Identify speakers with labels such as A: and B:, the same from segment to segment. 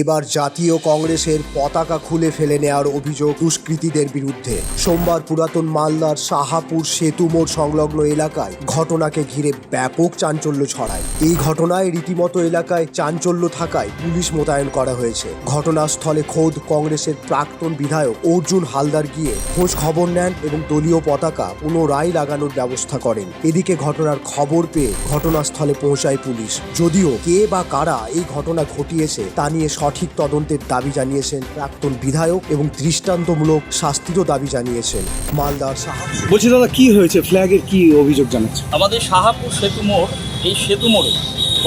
A: এবার জাতীয় কংগ্রেসের পতাকা খুলে ফেলে নেওয়ার অভিযোগ দুষ্কৃতীদের বিরুদ্ধে। সোমবার পুরাতন মালদার সাহাপুর সেতু মোড় সংলগ্ন এলাকায় ঘটনাকে ঘিরে ব্যাপক চাঞ্চল্য ছড়ায়। এই ঘটনায় রীতিমতো এলাকায় চাঞ্চল্য থাকায় পুলিশ মোতায়েন করা হয়েছে। ঘটনাস্থলে খোদ কংগ্রেসের প্রাক্তন বিধায়ক অর্জুন হালদার গিয়ে খোঁজ খবর নেন এবং দলীয় পতাকা পুনরায় লাগানোর ব্যবস্থা করেন। এদিকে ঘটনার খবর পেয়ে ঘটনাস্থলে পৌঁছায় পুলিশ। যদিও কে বা কারা এই ঘটনা ঘটিয়েছে তা নিয়ে সঠিক তদন্তের দাবি জানিয়েছেন প্রাক্তন বিধায়ক এবং দৃষ্টান্তমূলক শাস্তিরও দাবি জানিয়েছেন মালদার সাহাপুর
B: বলছি দাদা কি হয়েছে? ফ্ল্যাগের কি অভিযোগ জানাচ্ছে?
C: আমাদের শাহাপুর সেতু মোড় এই সেতু মোড়ে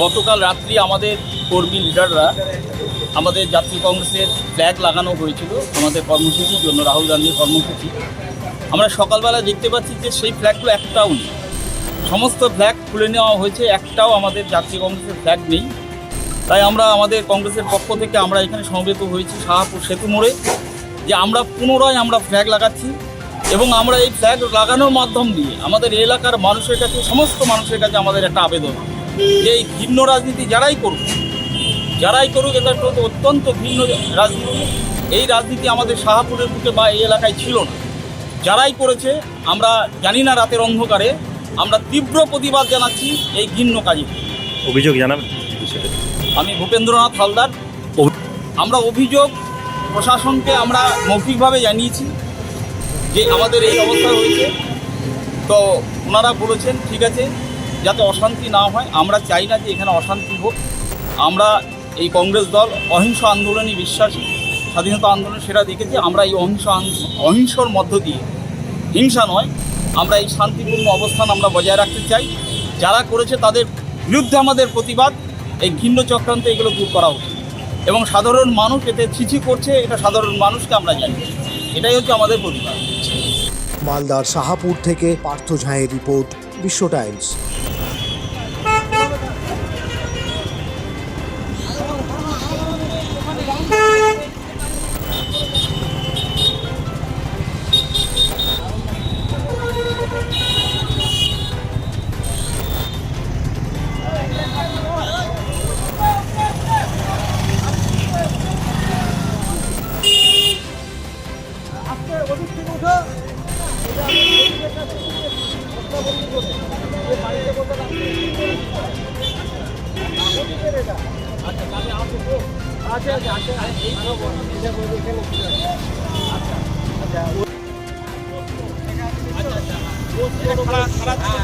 C: গতকাল রাত্রি আমাদের কর্মী লিডাররা আমাদের জাতীয় কংগ্রেসের ফ্ল্যাগ লাগানো হয়েছিল আমাদের কর্মসূচির জন্য রাহুল গান্ধীর কর্মসূচি। আমরা সকালবেলা দেখতে পাচ্ছি যে সেই ফ্ল্যাগগুলো একটাও নেই। সমস্ত ফ্ল্যাগ খুলে নেওয়া হয়েছে একটাও আমাদের জাতীয় কংগ্রেসের ফ্ল্যাগ নেই। তাই আমরা আমাদের কংগ্রেসের পক্ষ থেকে আমরা এখানে সমবেত হয়েছি শাহাপুর সেতু মোড়ে, যে আমরা পুনরায় আমরা ফ্ল্যাগ লাগাচ্ছি এবং আমরা এই ফ্ল্যাগ লাগানোর মাধ্যম দিয়ে আমাদের এলাকার মানুষের কাছে, সমস্ত মানুষের কাছে আমাদের একটা আবেদন যে এই ভিন্ন রাজনীতি যারাই করুক যারাই করুক, এটা তো অত্যন্ত ভিন্ন রাজনীতি। এই রাজনীতি আমাদের শাহাপুরের বুকে বা এই এলাকায় ছিল না। যারাই করেছে, আমরা জানি না রাতের অন্ধকারে, আমরা তীব্র প্রতিবাদ জানাচ্ছি এই ঘিন্ন কাজে।
D: অভিযোগ জানাবেন?
C: আমি ভূপেন্দ্রনাথ হালদার। আমরা অভিযোগ প্রশাসনকে আমরা মৌখিকভাবে জানিয়েছি যে আমাদের এই অবস্থা হয়েছে। তো ওনারা বলেছেন, ঠিক আছে, যাতে অশান্তি না হয়, আমরা চাই না যে এখানে অশান্তি হোক। আমরা এই কংগ্রেস দল অহিংস আন্দোলনে বিশ্বাসী। স্বাধীনতা আন্দোলন সেটা দেখেছি, আমরা এই অহিংস অহিংসর মধ্য দিয়ে। হিংসা নয়, আমরা এই শান্তিপূর্ণ অবস্থান আমরা বজায় রাখতে চাই। যারা করেছে তাদের বিরুদ্ধে আমাদের প্রতিবাদ। এই ঘিন্ন চক্রান্ত এগুলো দূর করা উচিত। এবং সাধারণ মানুষ এতে ছিছি করছে, এটা সাধারণ মানুষকে আমরা জানি। এটাই হচ্ছে আমাদের প্রতিবাদ।
A: মালদার সাহাপুর থেকে পার্থ ঝাঁয়ের রিপোর্ট, বিশ্ব টাইমস।
C: আচ্ছা আচ্ছা আচ্ছা। এই খবর এটা বলে এখানে আচ্ছা আচ্ছা আচ্ছা আচ্ছা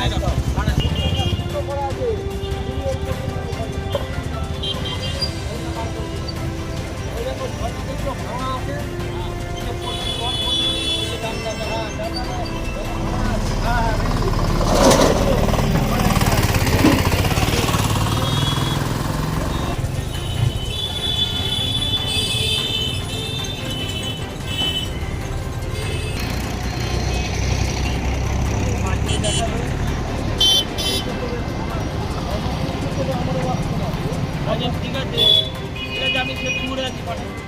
C: ঠিক আছে। ঠিক আছে আমি সে মোড়ে আছি পাঠাচ্ছি